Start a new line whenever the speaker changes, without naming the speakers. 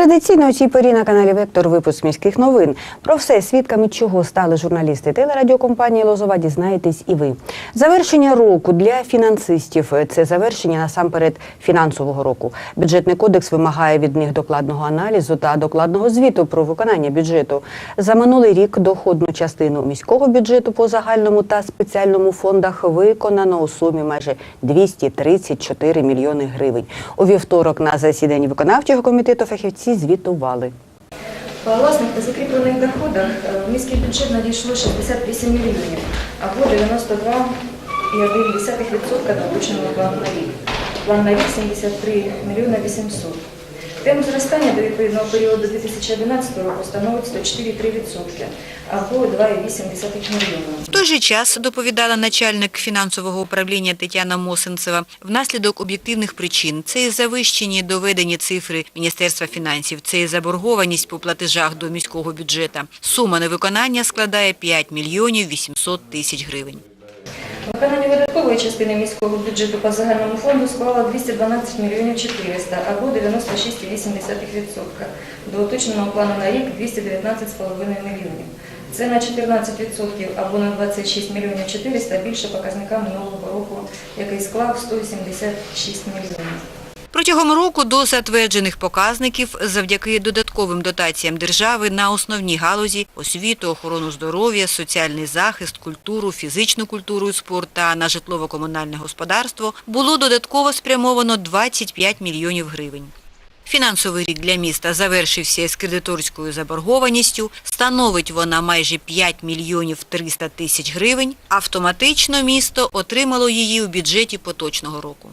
Традиційно у цій порі на каналі Вектор випуск міських новин. Про все, свідками чого стали журналісти телерадіокомпанії Лозова, дізнаєтесь і ви. Завершення року для фінансистів це завершення насамперед фінансового року. Бюджетний кодекс вимагає від них докладного аналізу та докладного звіту про виконання бюджету. За минулий рік доходну частину міського бюджету по загальному та спеціальному фондах виконано у сумі майже 234 мільйони гривень. У вівторок на засіданні виконавчого комітету фахівці звітували.
По власних та закріплених доходах е, в міський бюджет надійшло 68 мільйонів, або 92,1% до врученого плану на рік. План на рік 73 мільйони 800. Темп зростання до відповідного періоду 2011 року становить 104,3% або 2,8 мільйона.
В той же час, доповідала начальник фінансового управління Тетяна Мосинцева, внаслідок об'єктивних причин це і завищені доведені цифри Міністерства фінансів, це і заборгованість по платежах до міського бюджета. Сума невиконання складає 5 мільйонів 800 тисяч гривень.
Виконання частини міського бюджету по загальному фонду склала 212 мільйонів 400 або 96,8%. До уточненого плану на рік 219,5 мільйонів. Це на 14% або на 26 мільйонів 400 більше показника минулого року, який склав 186 мільйонів.
Протягом року до затверджених показників завдяки додатковим дотаціям держави на основні галузі – освіту, охорону здоров'я, соціальний захист, культуру, фізичну культуру і спорт та на житлово-комунальне господарство було додатково спрямовано 25 мільйонів гривень. Фінансовий рік для міста завершився із кредиторською заборгованістю, становить вона майже 5 мільйонів 300 тисяч гривень. Автоматично місто отримало її у бюджеті поточного року.